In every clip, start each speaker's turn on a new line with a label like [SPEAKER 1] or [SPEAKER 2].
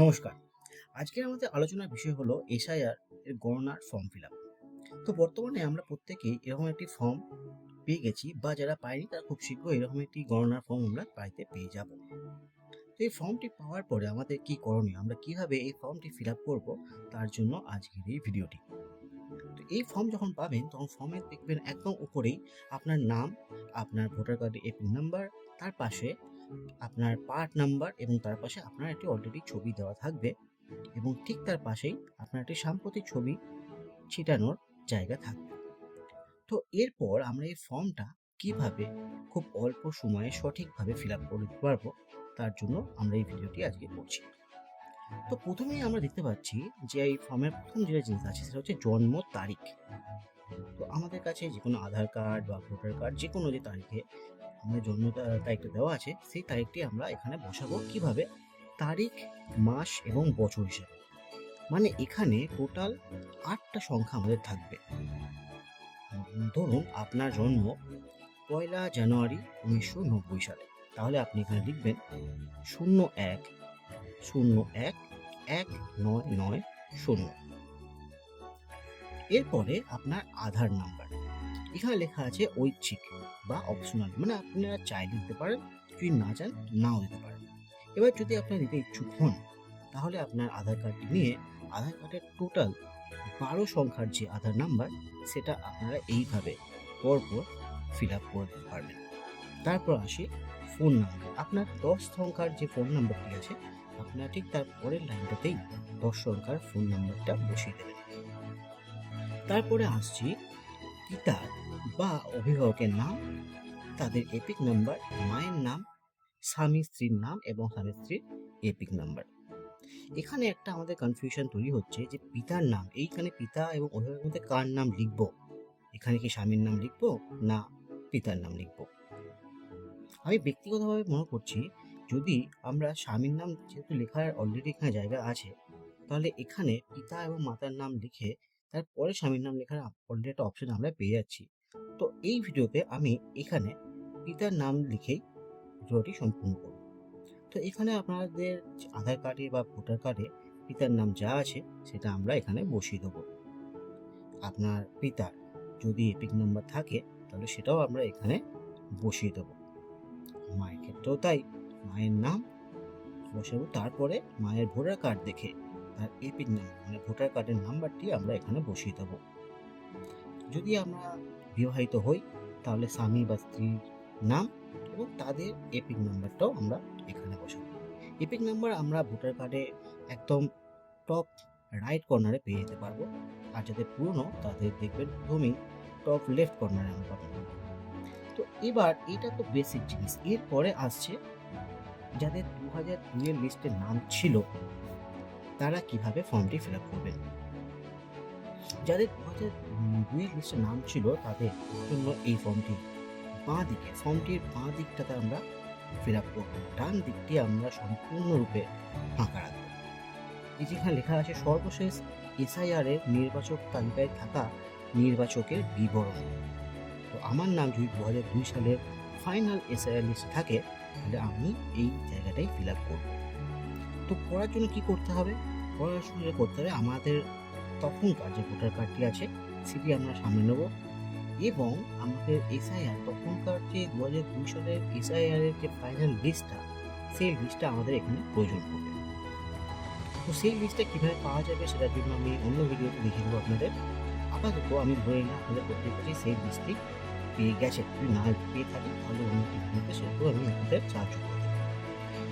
[SPEAKER 1] নমস্কার। আজকের আমাদের আলোচনার বিষয় হলো এসআইআর এর গণনার ফর্ম ফিল আপ তো বর্তমানে আমরা প্রত্যেকেই এরকম একটি ফর্ম পেয়ে গেছি বা যারা পায়নি তারা খুব শীঘ্র এরকম একটি গণনার ফর্ম আমরা বাড়িতে পেয়ে যাব। তো এই ফর্মটি পাওয়ার পরে আমাদের কি করণীয়? আমরা কীভাবে এই ফর্মটি ফিল আপ করব? তার জন্য আজকের এই ভিডিওটি তো এই ফর্ম যখন পাবেন, তখন ফর্মে দেখবেন একদম উপরেই আপনার নাম, আপনার ভোটার কার্ডের এপিন নাম্বার তার পাশে আপনার পার্ট নাম্বার এবং তার পাশে আপনার একটি অলরেডি ছবি দেওয়া থাকবে এবং ঠিক তার পাশেই আপনার একটি সাম্প্রতিক ছবি ছিটানোর জায়গা থাকবে। তো এরপর আমরা এই ফর্মটা কীভাবে খুব অল্প সময়ে সঠিকভাবে ফিল আপ করে দিতে পারব, তার জন্য আমরা এই ভিডিওটি আজকে করছি। তো প্রথমেই আমরা দেখতে পাচ্ছি যে এই ফর্মের প্রথম যেটা জিনিস আছে সেটা হচ্ছে জন্ম তারিখ। তো আমাদের কাছে যে কোনো আধার কার্ড বা ভোটার কার্ড যে কোনো যে তারিখে আমাদের জন্ম তারিখটা দেওয়া আছে, সেই তারিখটি আমরা এখানে বসাবো কীভাবে তারিখ, মাস এবং বছর হিসেবে। মানে এখানে টোটাল আটটা সংখ্যা আমাদের থাকবে। ধরুন আপনার জন্ম পয়লা জানুয়ারি উনিশশো নব্বই সালে। তাহলে আপনি এখানে লিখবেন শূন্য এক শূন্য এক এক নয় নয় শূন্য। এরপরে আপনার আধার নাম্বার। এখানে লেখা আছে ঐচ্ছিক বা অপশনাল মানে আপনারা চাইলে দিতে পারেন, যদি না চান নাও দিতে পারেন। এবার যদি আপনারা দিতে ইচ্ছুক হন, তাহলে আপনার আধার কার্ডটি নিয়ে আধার কার্ডের টোটাল বারো সংখ্যার যে আধার নাম্বার সেটা আপনারা এইভাবে পরপর ফিল আপ করে দিতে পারবেন। তারপর আসি ফোন নাম্বার আপনার দশ সংখ্যার যে ফোন নাম্বারটি আছে, আপনারা ঠিক তার পরের লাইনটাতেই দশ সংখ্যার ফোন নাম্বারটা বসিয়ে দেবেন। তারপরে আসছি পিতার বা অভিভাবকের নাম, তাদের এপিক নাম্বার মায়ের নাম, স্বামী স্ত্রীর নাম এবং স্বামী স্ত্রীর এপিক নাম্বার এখানে একটা আমাদের কনফিউশন তৈরি হচ্ছে যে পিতার নাম, এইখানে পিতা এবং অভিভাবকের মধ্যে কার নাম লিখব? এখানে কি স্বামীর নাম লিখব না পিতার নাম লিখব? আমি ব্যক্তিগতভাবে মনে করছি যদি আমরা স্বামীর নাম যেহেতু লেখার অলরেডি এখানে জায়গা আছে, তাহলে এখানে পিতা এবং মাতার নাম লিখে তারপরে স্বামীর নাম লেখার অলরেডি একটা অপশন আমরা পেয়ে যাচ্ছি। তো এই ভিডিওতে আমি এখানে পিতার নাম লিখেই ভিডিওটি সম্পূর্ণ করব। তো এখানে আপনাদের আধার কার্ডে বা ভোটার কার্ডে পিতার নাম যা আছে সেটা আমরা এখানে বসিয়ে দেবো। আপনার পিতার যদি এপিক নাম্বার থাকে তাহলে সেটাও আমরা এখানে বসিয়ে দেবো। মায়ের ক্ষেত্রেও তাই, মায়ের নাম বসাবো, তারপরে মায়ের ভোটার কার্ড দেখে তার এপিক নাম্বার মানে ভোটার কার্ডের নাম্বারটি আমরা এখানে বসিয়ে দেবো। যদি আমরা বিবাহিত হই, তাহলে স্বামী বা স্ত্রীর নাম এবং তাদের এপিক নাম্বারটাও আমরা এখানে বসাবো। এপিক নাম্বার আমরা ভোটার কার্ডে একদম টপ রাইট কর্নারে পেয়ে যেতে পারব। আর যাদের পুরনো, তাদের দেখবেন প্রথমেই টপ লেফট কর্নারে আমরা পাবো। তো এবার এটা তো বেসিক জিনিস। এরপরে আসছে, যাদের দু হাজার দুইয়ের লিস্টে নাম ছিল, তারা কীভাবে ফর্মটি ফিল আপ করবেন? যাদের দু হাজার দুইয়ের লিস্টে নাম ছিল, তাদের জন্য এই ফর্মটি বাঁ দিকে, ফর্মটির বাঁ দিকটাতে আমরা ফিল আপ করব। ডান দিকটি আমরা সম্পূর্ণরূপে ফাঁকা রাখব। যেখানে লেখা আছে, সর্বশেষ এসআইআর এর নির্বাচক তালিকায় থাকা নির্বাচকের বিবরণ। তো আমার নাম যদি দু হাজার দুই সালের ফাইনাল এসআইআর লিস্ট থাকে, তাহলে আমি এই জায়গাটাই ফিল আপ করব। তো করার জন্য কী করতে হবে? জন্য করতে হবে। আমাদের তখনকার যে ভোটার কার্ডটি আছে, সেটি আমরা সামনে নেব। এবং আমাদের এসআইআর তখনকার যে দু হাজার দুই সালের এসআইআর এর যে ফাইনাল লিস্টটা সেই লিস্টটা আমাদের এখানে প্রয়োজন পড়বে। তো সেই লিস্টটা কীভাবে পাওয়া যাবে, সেটার জন্য আমি অন্য ভিডিওতে দেখিয়ে দেবো আপনাদের। আপাতত আমি ধরে নিলাম আপনাদের প্রত্যেক কাছে সেই লিস্টটি পেয়ে গেছে। যদি না পেয়ে থাকি, তাহলে অন্য ভিডিওতে সেটাও আমি আপনাদের সাহায্য করব।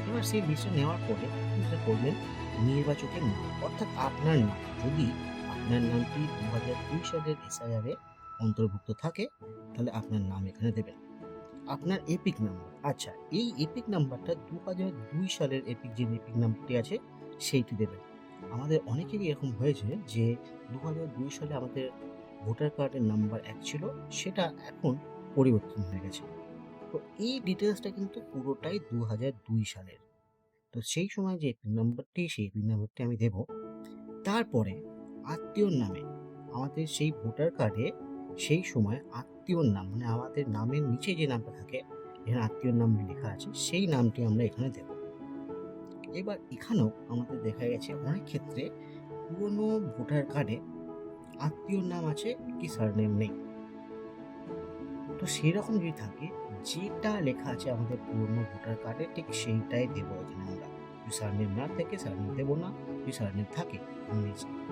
[SPEAKER 1] এবার সেই লিস্টটা নেওয়ার পরে যেটা করবেন, নির্বাচকের নাম, অর্থাৎ আপনার নাম, যদি আপনার নামটি দু হাজার দুই সালের এসআইআর অন্তর্ভুক্ত থাকে, তাহলে আপনার নাম এখানে দেবেন। আপনার এপিক নাম্বার আচ্ছা এই এপিক নাম্বারটা দু হাজার দুই সালের এপিক যে এপিক নাম্বারটি আছে, সেইটি দেবেন। আমাদের অনেকেরই এরকম হয়েছে যে দু হাজার দুই সালে আমাদের ভোটার কার্ডের নাম্বার এক ছিল, সেটা এখন পরিবর্তন হয়ে গেছে। তো এই ডিটেলসটা কিন্তু পুরোটাই দু হাজার দুই সালের। তো সেই সময় যে পিন নাম্বারটি সেই পিন নাম্বারটি আমি দেব। তারপরে আত্মীয়র নামে। আমাদের সেই ভোটার কার্ডে সেই সময় আত্মীয়র নাম মানে আমাদের নামের নিচে যে নামটা থাকে এখানে আত্মীয়র নাম লেখা আছে, সেই নামটি আমরা এখানে দেব। এবার এখানেও আমাদের দেখা গেছে অনেক ক্ষেত্রে পুরনো ভোটার কার্ডে আত্মীয়র নাম আছে কি সারনেম নেই। তো সেরকম যদি থাকে, যেটা লেখা আছে আমাদের পুরনো ভোটার কার্ডে ঠিক সেইটাই দেবো এখানে আমরা। সারনেম না থাকে সারনেম দেবো না। সারনেম থাকে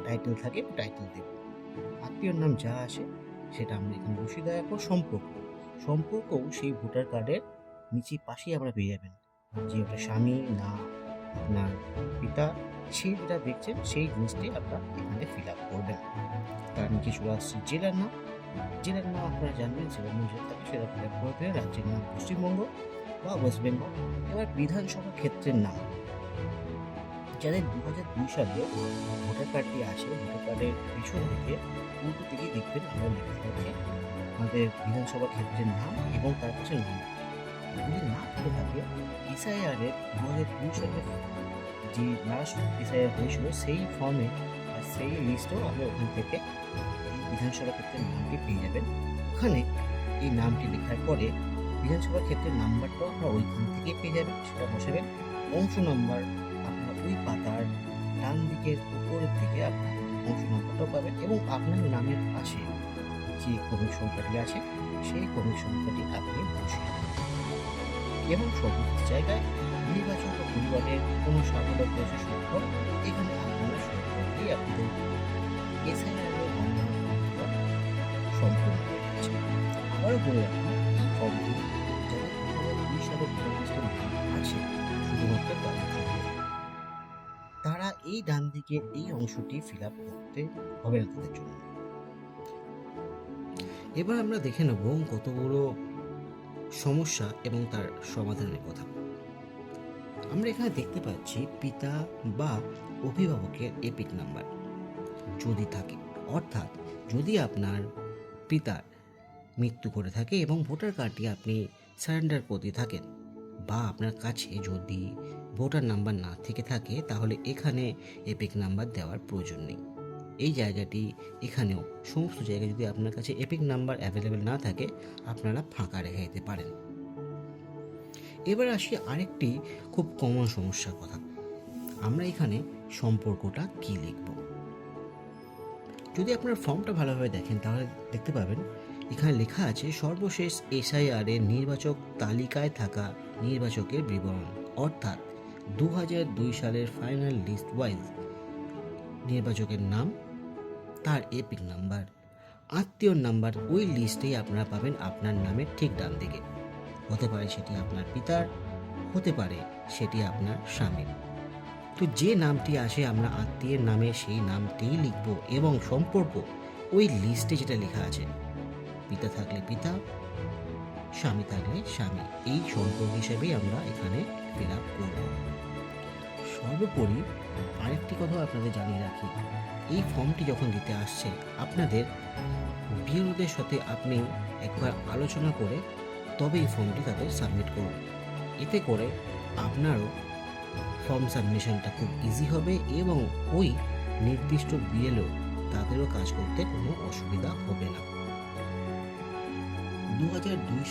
[SPEAKER 1] টাইটেল থাকে টাইটেল দেবো। আত্মীয়র নাম যা আসে, সেটা আমরা এখানে বসিয়ে দেওয়ার পর সম্পর্ক। সম্পর্কও সেই ভোটার কার্ডের নিচে পাশেই আমরা পেয়ে যাবেন। যে ওটা স্বামী না আপনার পিতা, সেই যেটা দেখছেন, সেই জিনিসটি আপনার এখানে ফিল আপ করবেন। তার নিচে চলে আসছে জেলার নাম জেলার নাম আপনারা জানবেন জেলার নাম যেটা থাকে, সেটা ফিল আপ করে দেবেন রাজ্যের নাম পশ্চিমবঙ্গ বা ওয়েস্ট বেঙ্গল, এবার বিধানসভা ক্ষেত্রের নাম। যাদের দু হাজার দুই সালে ভোটার কার্ডটি আসে, ভোটার কার্ডের পিছন থেকে উল্টো দিকে দেখবেন আমরা লেখা থাকে আমাদের বিধানসভা ক্ষেত্রের নাম এবং তার পাশে নাম যদি না থেকে থাকে এসআইআর এর দু হাজার দুই সালে যে লাস্ট এসআইআর হয়েছিল, সেই ফর্মে বা সেই লিস্টেও আপনি ওখান থেকে এই বিধানসভা ক্ষেত্রের নামটি পেয়ে যাবেন। ওখানে এই নামটি লেখার পরে বিধানসভা ক্ষেত্রের নাম্বারটাও আপনার ওইখান থেকে পেয়ে যাবেন, সেটা বসাবেন। অংশ নম্বর ওই পাতার ডান দিকের উপরের দিকে আপনার অংশ নম্বরটাও পাবেন এবং আপনার নামের পাশে যে ক্রমিক সংখ্যাটি আছে, সেই ক্রমিক সংখ্যাটি আপনি বসিয়ে এবং সমস্ত জায়গায় নির্বাচন বা পরিবারের কোনো সাফল্য প্রসেস সূত্র এখানে আপনারা সরকারি আপনাদের এসআইআর এর গণনা সম্পূর্ণ হয়ে আবারও বলে রাখি, এই দুই আছে শুধুমাত্র এই ডান দিকের এই অংশটি ফিল আপ করতে হবে তাদের জন্য। এবার আমরা দেখে নেব কত বড় সমস্যা এবং তার সমাধানের কথা। আমরা এখানে দেখতে পাচ্ছি পিতা বা অভিভাবকের এপিক নাম্বার। যদি থাকে, অর্থাৎ যদি আপনার পিতার মৃত্যু করে থাকে এবং ভোটার কার্ডটি আপনি সারেন্ডার করতে থাকেন বা আপনার কাছে যদি ভোটার নাম্বার না থেকে থাকে, তাহলে এখানে এপিক নাম্বার দেওয়ার প্রয়োজন নেই। এই জায়গাটি এখানেও সমস্ত জায়গায় যদি আপনার কাছে এপিক নাম্বার অ্যাভেলেবেল না থাকে, আপনারা ফাঁকা রেখে দিতে পারেন। এবার আসি আরেকটি খুব কমন সমস্যার কথা। আমরা এখানে সম্পর্কটা কি লিখব? যদি আপনার ফর্মটা ভালোভাবে দেখেন, তাহলে দেখতে পাবেন, এখানে লেখা আছে সর্বশেষ এসআইআর এর নির্বাচক তালিকায় থাকা নির্বাচকের বিবরণ, অর্থাৎ দু সালের ফাইনাল লিস্ট ওয়াইজ নির্বাচকের নাম, তার এপিক নাম্বার আত্মীয়র নাম্বার ওই লিস্টেই আপনারা পাবেন আপনার নামের ঠিক ডান দিকে। হতে পারে সেটি আপনার পিতার, হতে পারে সেটি আপনার স্বামীর। তো যে নামটি আসে আমরা আত্মীয়ের নামে সেই নামটিই লিখব এবং সম্পর্ক, ওই লিস্টে যেটা লেখা আছে। পিতা থাকলে পিতা স্বামী থাকলে স্বামী। এই সম্পর্ক হিসেবেই আমরা এখানে ফিল আপ করব। সর্বোপরি আরেকটি কথা আপনাদের জানিয়ে রাখি। এই ফর্মটি যখন দিতে আসছে, আপনাদের বিরোধের সাথে আপনি একবার আলোচনা করে তবে এই ফর্মটি তাদের সাবমিট করুন। এতে করে আপনারও ফর্ম সাবমিশনটা খুব ইজি হবে এবং ওই নির্দিষ্ট বিএলও তাদেরও কাজ করতে কোনো অসুবিধা হবে না। দু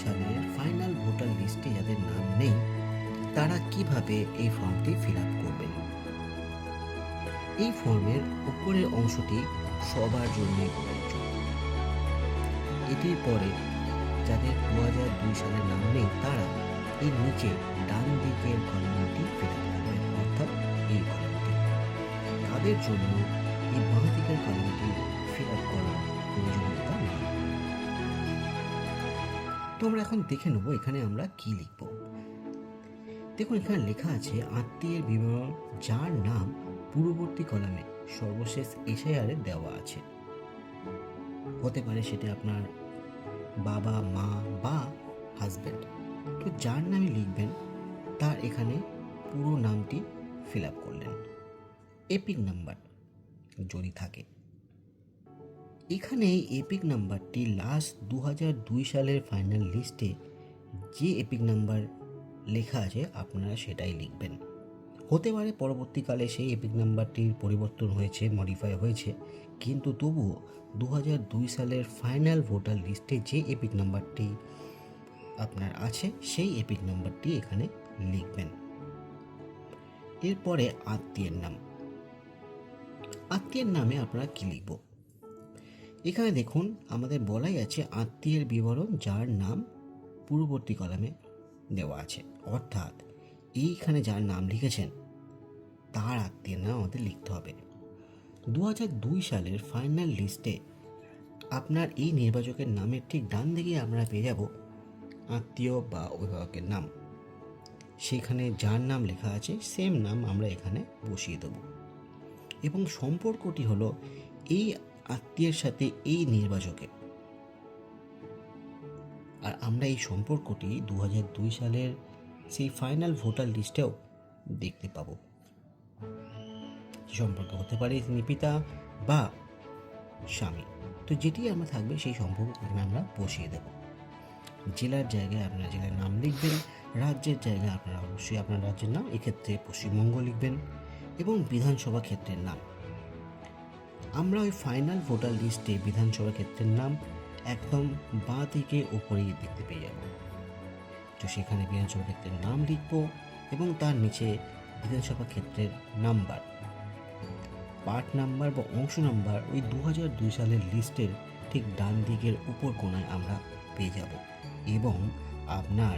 [SPEAKER 1] সালের ফাইনাল ভোটার লিস্টে যাদের নাম নেই, তারা কীভাবে এই ফর্মটি ফিল আপ করবেন? এই ফর্মের উপরের অংশটি সবার জন্য এটির পরে যাদের দু হাজার দুই সালের নাম নেই, তারা এর নিচে ডান দিকের কলমটি ফিল আপ করবেন, অর্থাৎ এই কলমটি। তাদের জন্য এই বাঁ দিকের কলমটি তো আমরা এখন দেখে নেব এখানে আমরা কি লিখব। দেখুন, এখানে লেখা আছে, আত্মীয়ের বিবরণ যার নাম পূর্ববর্তী কলামে সর্বশেষ এসআইআরে দেওয়া আছে। হতে পারে সেটা আপনার বাবা, মা বা হাজব্যান্ড। তো যার নামে লিখবেন, তার এখানে পুরো নামটি ফিল আপ করলেন। এপিক নাম্বার যদি থাকে। এখানে এপিক নাম্বারটি লাস্ট দু দুই সালের ফাইনাল লিস্টে যে এপিক নাম্বার লেখা আছে, আপনারা সেটাই লিখবেন। হতে পারে পরবর্তীকালে সেই এপিক নাম্বারটির পরিবর্তন হয়েছে মডিফাই হয়েছে, কিন্তু তবুও দু দুই সালের ফাইনাল ভোটার লিস্টে যে এপিক নাম্বারটি আপনার আছে, সেই এপিক নাম্বারটি এখানে লিখবেন। এরপরে আত্মীয়ের নাম। আত্মীয়ের নামে আপনারা কী লিখব? এখানে দেখুন, আমাদের বলাই আছে আত্মীয়ের বিবরণ, যার নাম পূর্ববর্তী কলামে দেওয়া আছে। অর্থাৎ, এইখানে যার নাম লিখেছেন, তার আত্মীয়ের নাম আমাদের লিখতে হবে। দু দুই সালের ফাইনাল লিস্টে আপনার এই নির্বাচকের নামের ঠিক ডান দিকে আমরা পেয়ে যাব আত্মীয় বা অভিভাবকের নাম। সেখানে যার নাম লেখা আছে সেম নাম আমরা এখানে বসিয়ে দেব। এবং সম্পর্কটি হলো, এই আত্মীয়ের সাথে এই নির্বাচকের আর আমরা এই সম্পর্কটি দু দুই সালের সেই ফাইনাল ভোটার লিস্টেও দেখতে পাবো। সম্পর্ক হতে পারে তিনি পিতা বা স্বামী। তো যেটি আমরা থাকবে সেই সম্পর্ক এখানে আমরা বসিয়ে দেব। জেলার জায়গায় আপনারা জেলার নাম লিখবেন, রাজ্যের জায়গায় আপনারা অবশ্যই আপনার রাজ্যের নাম, এক্ষেত্রে পশ্চিমবঙ্গ লিখবেন এবং বিধানসভা ক্ষেত্রের নাম। আমরা ওই ফাইনাল ভোটার লিস্টে বিধানসভা ক্ষেত্রের নাম একদম বাঁ দিকে ওপরেই দেখতে পেয়ে যাব। তো সেখানে বিধানসভা ক্ষেত্রের নাম লিখব এবং তার নিচে বিধানসভা ক্ষেত্রের নাম্বার পার্ট নাম্বার বা অংশ নাম্বার ওই দু দুই সালের লিস্টের ঠিক ডান দিকের উপর কোনায় আমরা পেয়ে যাব এবং আপনার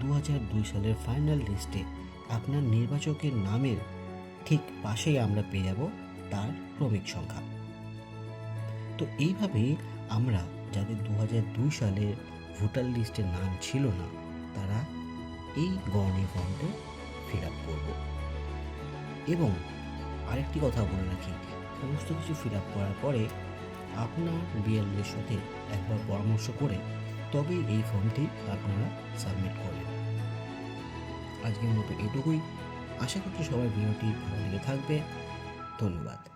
[SPEAKER 1] দু দুই সালের ফাইনাল লিস্টে আপনার নির্বাচকের নামের ঠিক পাশেই আমরা পেয়ে যাব তার ক্রমিক সংখ্যা। তো এইভাবে আমরা যাদের দু সালের ভোটার লিস্টের নাম ছিল না, তারা এই গণনি ফর্মটি ফিল আপ করব। এবং আরেকটি কথা বলে রাখি, সমস্ত কিছু ফিল আপ করার পরে আপনার বিএলএর সাথে একবার পরামর্শ করে তবেই এই ফর্মটি আপনারা সাবমিট করবেন। আজকের মতো এটুকুই। আশা করছি সবাই ভিডিওটি ভালো লেগে থাকবে। ধন্যবাদ।